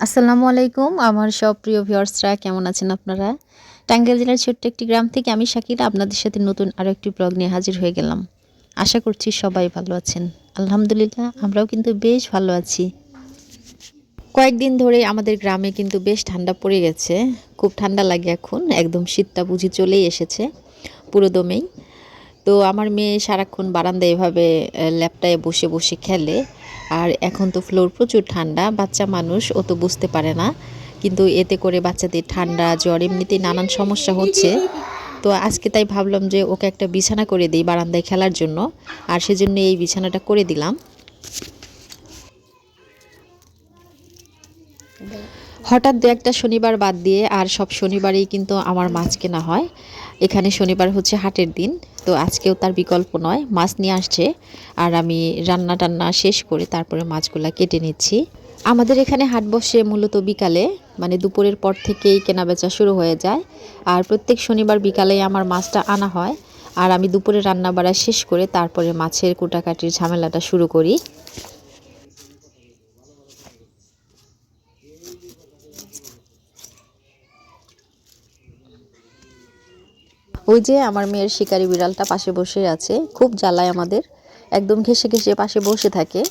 আসসালামু আলাইকুম, আমার সব প্রিয় ভিউয়ার্সরা, কেমন আছেন আপনারা? টাঙ্গাইল জেলার ছোট্ট একটি গ্রাম থেকে আমি শাকিলা, আপনাদের সাথে নতুন আরও একটি ব্লগ নিয়ে হাজির হয়ে গেলাম। আশা করছি সবাই ভালো আছেন। আলহামদুলিল্লাহ, আমরাও কিন্তু বেশ ভালো আছি। কয়েকদিন ধরে আমাদের গ্রামে কিন্তু বেশ ঠান্ডা পড়ে গেছে। খুব ঠান্ডা লাগে এখন, একদম শীতটা বুঝি চলেই এসেছে, পুরো দমেই। তো আমার মেয়ে সারাক্ষণ বারান্দায় এভাবে ল্যাপটায় বসে বসে খেলে। আর এখন তো ফ্লোর প্রচুর ঠান্ডা, বাচ্চা মানুষ ও তো বুঝতে পারে না। কিন্তু এতে করে বাচ্চাদের ঠান্ডা, জ্বর এমনিতেই নানান সমস্যা হচ্ছে। তো আজকে তাই ভাবলাম যে ওকে একটা বিছানা করে দিই বারান্দায় খেলার জন্য। আর সেজন্য এই বিছানাটা করে দিলাম। হঠাৎ দু একটা শনিবার বাদ দিয়ে আর সব শনিবারেই কিন্তু আমার মাছ কেনা হয়। এখানে শনিবার হচ্ছে হাটের দিন, তো আজকেও তার বিকল্প নয়, মাছ নিয়ে আসছে আর আমি রান্না টান্না শেষ করে তারপরে মাছগুলো কেটে নিচ্ছি। আমাদের এখানে হাট বসে মূলত বিকালে মানে দুপুরের পর থেকেই কেনাবেচা শুরু হয়ে যায় আর প্রত্যেক শনিবার বিকালে আমার মাছটা আনা হয় আর আমি দুপুরে রান্না বাড়া শেষ করে তারপরে মাছের কুটাকাটির ঝামেলাটা শুরু করি। ওই যে আমার মেয়ের শিকারি বিড়ালটা পাশে বসে আছে, খুব জ্বালায় আমাদের। একদম ঘেসে ঘেসে পাশে বসে থাকে।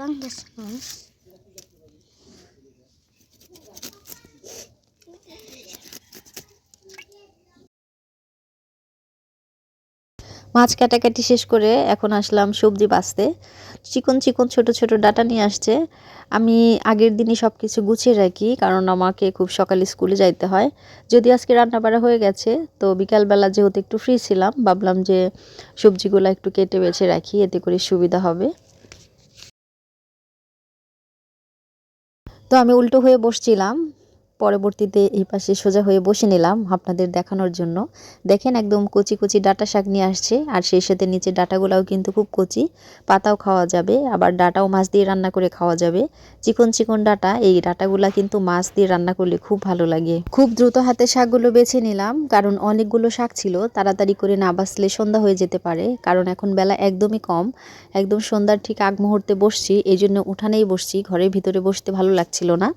war das মাছ কাটাকাটি শেষ করে এখন আসলাম সবজি বাছতে। চিকন চিকন ছোট ছোট ডাটা নিয়ে আসছে। আমি আগের দিনই সব কিছু গুছিয়ে রাখি, কারণ আমাকে খুব সকালে স্কুলে যাইতে হয়। যদি আজকে রান্না বাড়া হয়ে গেছে, তো বিকালবেলা যেহেতু একটু ফ্রি ছিলাম, ভাবলাম যে সবজিগুলো একটু কেটে বেছে রাখি, এতে করে সুবিধা হবে। তো আমি উল্টো হয়ে বসছিলাম পরবর্তীতে এই পাশে সোজা হয়ে বসে নিলাম আপনাদের দেখানোর জন্য। দেখেন একদম কচি কচি ডাটা শাক নিয়ে আসছে, আর সেই সাথে নিচে ডাটাগুলাও কিন্তু খুব কচি। পাতাও খাওয়া যাবে, আবার ডাটাও মাছ দিয়ে রান্না করে খাওয়া যাবে। চিকন চিকন ডাটা, এই ডাটাগুলা কিন্তু মাছ দিয়ে রান্না করলে খুব ভালো লাগে। খুব দ্রুত হাতে শাকগুলো বেছে নিলাম, কারণ অনেকগুলো শাক ছিল, তাড়াতাড়ি করে না বাঁচলে সন্ধ্যা হয়ে যেতে পারে, কারণ এখন বেলা একদমই কম। একদম সন্ধ্যার ঠিক আগ মুহূর্তে বসছি এই জন্য উঠানেই বসছি, ঘরের ভিতরে বসতে ভালো লাগছিল না।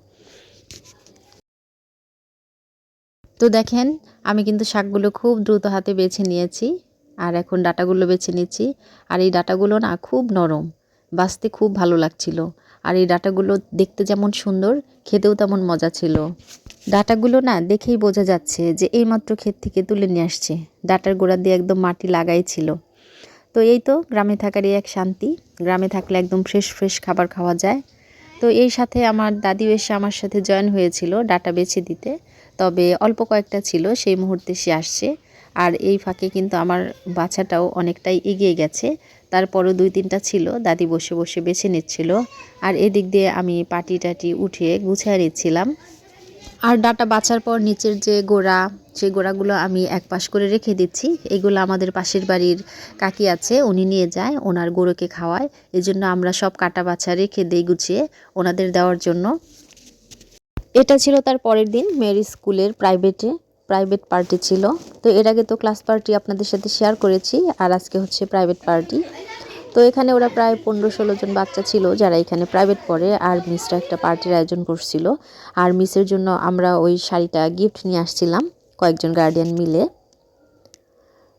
তো দেখেন, আমি কিন্তু শাকগুলো খুব দ্রুত হাতে বেছে নিয়েছি আর এখন ডাটাগুলো বেছে নিচ্ছি। আর এই ডাটাগুলো না খুব নরম, বাঁচতে খুব ভালো লাগছিল। আর এই ডাটাগুলো দেখতে যেমন সুন্দর, খেতেও তেমন মজা ছিল। ডাটাগুলো না দেখেই বোঝা যাচ্ছে যে এইমাত্র ক্ষেত থেকে তুলে নিয়ে আসছে। ডাটার গোড়া দিয়ে একদম মাটি লাগাই ছিল। তো এই তো গ্রামে থাকারই এক শান্তি। গ্রামে থাকলে একদম ফ্রেশ ফ্রেশ খাবার খাওয়া যায়। তো এই সাথে আমার দাদি এসে আমার সাথে জয়েন হয়েছিল ডাটা বেছে দিতে। তবে অল্প কয়েকটা ছিল, সেই মুহূর্তে সে আসছে। আর এই ফাঁকে কিন্তু আমার বাচ্চাটাও অনেকটাই এগিয়ে গেছে। তারপরও দুই তিনটা ছিল, দাদি বসে বসে বেছে নিচ্ছিল। আর এদিক দিয়ে আমি পাটি টাটি উঠিয়ে গুছিয়ে নিচ্ছিলাম। আর ডাটা বাছার পর নিচের যে গোড়া, সেই গোড়াগুলো আমি এক পাশ করে রেখে দিচ্ছি। এগুলো আমাদের পাশের বাড়ির কাকি আছে, উনি নিয়ে যায় ওনার গরুকে খাওয়ায়। এই জন্য আমরা সব কাটা বাছা রেখে দিই গুছিয়ে ওনাদের দেওয়ার জন্য। এটা ছিল তার পরের দিন মেয়ের স্কুলের প্রাইভেটে প্রাইভেট পার্টি ছিল। তো এর আগে তো ক্লাস পার্টি আপনাদের সাথে শেয়ার করেছি, আর আজকে হচ্ছে প্রাইভেট পার্টি তো এখানে ওরা প্রায় পনেরো ষোলো জন বাচ্চা ছিল যারা এখানে প্রাইভেট পড়ে, আর মিসরা একটা পার্টির আয়োজন করছিল। আর মিসের জন্য আমরা ওই শাড়িটা গিফট নিয়ে আসছিলাম, কয়েকজন গার্ডিয়ান মিলে।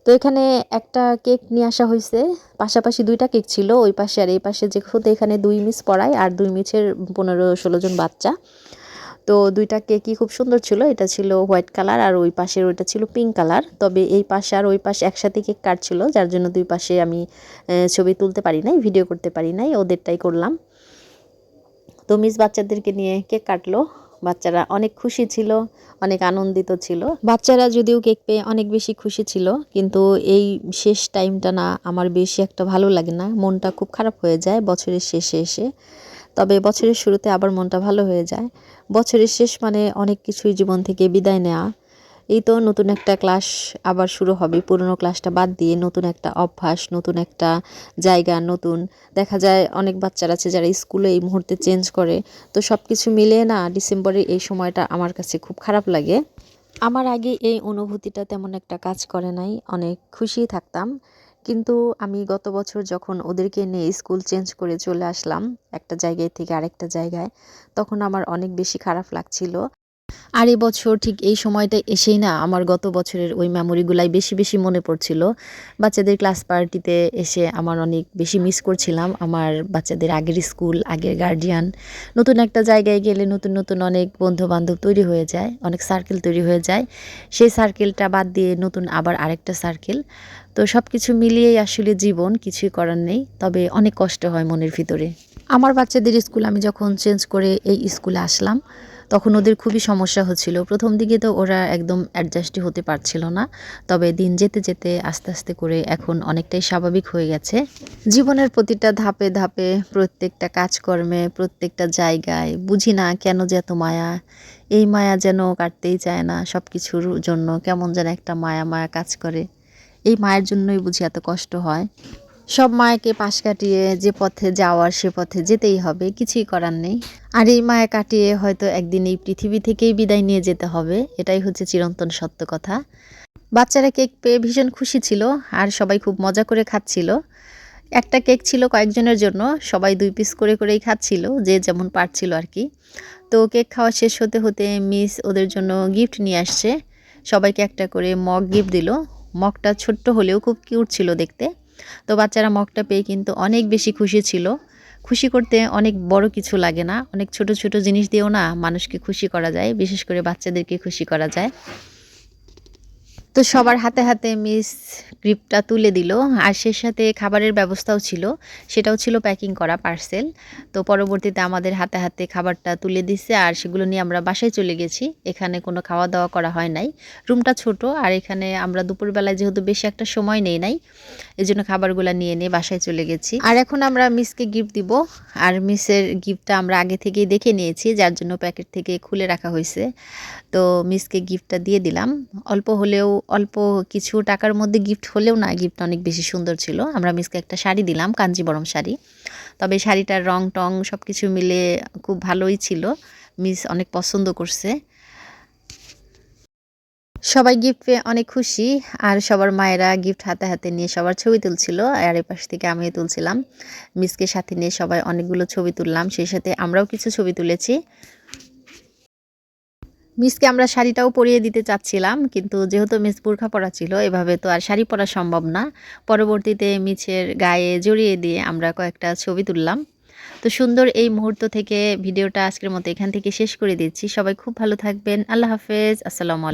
তো এখানে একটা কেক নিয়ে আসা হয়েছে, পাশাপাশি দুইটা কেক ছিল, ওই পাশে আর এই পাশে যেহেতু এখানে দুই মিস পড়ায়, আর দুই মিসের পনেরো ষোলো জন বাচ্চা। তো দুইটা কেকই খুব সুন্দর ছিল। এটা ছিল হোয়াইট কালার আর ওই পাশের ওইটা ছিল পিঙ্ক কালার তবে এই পাশে আর ওই পাশে একসাথে কেক কাটছিল, যার জন্য দুই পাশে আমি ছবি তুলতে পারি নাই ভিডিও করতে পারি নাই, ওদেরটাই করলাম। তো মিস বাচ্চাদেরকে নিয়ে কেক কাটলো। বাচ্চারা অনেক খুশি ছিল, অনেক আনন্দিত ছিল। বাচ্চারা যদিও কেক পেয়ে অনেক বেশি খুশি ছিল, কিন্তু এই শেষ টাইমটা না আমার বেশি একটা ভালো লাগে না। মনটা খুব খারাপ হয়ে যায় বছরের শেষে এসে। তবে বছরের শুরুতে আবার মনটা ভালো হয়ে যায়। বছরের শেষ মানে অনেক কিছুই জীবন থেকে বিদায় নেওয়া এই তো নতুন একটা ক্লাস আবার শুরু হবে। পুরনো ক্লাসটা বাদ দিয়ে নতুন একটা অভ্যাস, নতুন একটা জায়গা, নতুন। দেখা যায় অনেক বাচ্চারা আছে যারা স্কুলে এই মুহূর্তে চেঞ্জ করে। তো সব কিছু মিলিয়ে না ডিসেম্বরের এই সময়টা আমার কাছে খুব খারাপ লাগে। আমার আগে এই অনুভূতিটা তেমন একটা কাজ করে নাই। অনেক খুশিই থাকতাম। কিন্তু আমি গত বছর যখন ওদেরকে নিয়ে স্কুল চেঞ্জ করে চলে আসলাম একটা জায়গায় থেকে আরেকটা জায়গায়, তখন আমার অনেক বেশি খারাপ লাগছিল। আর এবছর ঠিক এই সময়টা এসেই না আমার গত বছরের ওই মেমোরিগুলাই বেশি বেশি মনে পড়ছিল। বাচ্চাদের ক্লাস পার্টিতে এসে আমার অনেক বেশি মিস করছিলাম। আমার বাচ্চাদের আগের স্কুল আগের গার্ডিয়ান নতুন একটা জায়গায় গেলে নতুন নতুন অনেক বন্ধু বান্ধব তৈরি হয়ে যায়, অনেক সার্কেল তৈরি হয়ে যায়। সেই সার্কেলটা বাদ দিয়ে নতুন আবার আরেকটা সার্কেল তো সব কিছু মিলিয়েই আসলে জীবন, কিছুই করার নেই। তবে অনেক কষ্ট হয় মনের ভিতরে। আমার বাচ্চাদের স্কুল আমি যখন চেঞ্জ করে এই স্কুলে আসলাম তখন ওদের খুবই সমস্যা হচ্ছিল। প্রথম দিকে তো ওরা একদম অ্যাডজাস্টই হতে পারছিল না। তবে দিন যেতে যেতে আস্তে আস্তে করে এখন অনেকটাই স্বাভাবিক হয়ে গেছে। জীবনের প্রতিটা ধাপে ধাপে প্রত্যেকটা কাজকর্মে, প্রত্যেকটা জায়গায় বুঝি না কেন যে এত মায়া। এই মায়া যেন কাটতেই চায় না সব কিছুর জন্য। কেমন যেন একটা মায়া মায়া কাজ করে। এই মায়ের জন্যই বুঝি এত কষ্ট হয়। সব মায়াকে পাশ কাটিয়ে যে পথে যাওয়ার সে পথে যেতেই হবে, কিছুই করার নেই। আর এই মায়া কাটিয়ে হয়তো একদিন এই পৃথিবী থেকেই বিদায় নিয়ে যেতে হবে, এটাই হচ্ছে চিরন্তন সত্য কথা। বাচ্চারা কেক পেয়ে ভীষণ খুশি ছিল, আর সবাই খুব মজা করে খাচ্ছিল। একটা কেক ছিল কয়েকজনের জন্য, সবাই দুই পিস করে করেই খাচ্ছিল, যে যেমন পারছিল আর কি। তো কেক খাওয়া শেষ হতে হতে মিস ওদের জন্য গিফট নিয়ে আসছে। সবাইকে একটা করে মগ গিফট দিল। মগটা ছোট্ট হলেও খুব কিউট ছিল দেখতে। তো বাচ্চারা মগটা পেয়ে কিন্তু অনেক বেশি খুশি ছিল। খুশি করতে অনেক বড় কিছু লাগে না, অনেক ছোট ছোট জিনিস দিয়েও না মানুষকে খুশি করা যায়, বিশেষ করে বাচ্চাদেরকে খুশি করা যায়। তো সবার হাতে হাতে মিস গ্রিপটা তুলে দিল। আর সে সাথে খাবারের ব্যবস্থাও ছিল। সেটাও ছিল প্যাকিং করা পার্সেল। তো পরবর্তীতে আমাদের হাতে হাতে খাবারটা তুলে দিছে আর সেগুলো নিয়ে আমরা বাসায় চলে গেছি। এখানে কোনো খাওয়া দাওয়া করা হয় নাই। রুমটা ছোট আর এখানে আমরা দুপুরবেলায় যেহেতু বেশি একটা সময় নেই নাই এই জন্য খাবারগুলো নিয়ে নিয়ে বাসায় চলে গেছি। আর এখন আমরা মিসকে গিফট দিব। আর মিসের গিফটটা আমরা আগে থেকেই দেখে নিয়েছি, যার জন্য প্যাকেট থেকে খুলে রাখা হয়েছে। তো মিসকে গিফটটা দিয়ে দিলাম। অল্প হলেও অল্প কিছু টাকার মধ্যে গিফট হলেও না গিফট অনেক বেশি সুন্দর ছিল। আমরা মিসকে একটা শাড়ি দিলাম, কাঞ্জিবরম শাড়ি। তবে শাড়িটার রং টং সব কিছু মিলে খুব ভালোই ছিল। মিস অনেক পছন্দ করছে। সবাই গিফট পেয়ে অনেক খুশি, আর সবার মায়েরা গিফট হাতে হাতে নিয়ে সবার ছবি তুলছিল, আর এই পাশ থেকে আমিও তুলছিলাম। মিসকে সাথে নিয়ে সবাই অনেকগুলো ছবি তুললাম, সেই সাথে আমরাও কিছু ছবি তুলেছি। মিসকে আমরা শাড়িটাও পরিয়ে দিতে চাচ্ছিলাম, কিন্তু যেহেতু মিস বোরখা পরা ছিল, এভাবে তো আর শাড়ি পরা সম্ভব না। পরবর্তীতে মিছের গায়ে জড়িয়ে দিয়ে আমরা কয়েকটা ছবি তুললাম। তো সুন্দর এই মুহূর্ত থেকে ভিডিওটা আজকের মতো এখান থেকে শেষ করে দিচ্ছি। সবাই খুব ভালো থাকবেন। আল্লাহ হাফেজ। আসসালামু আলাইকুম।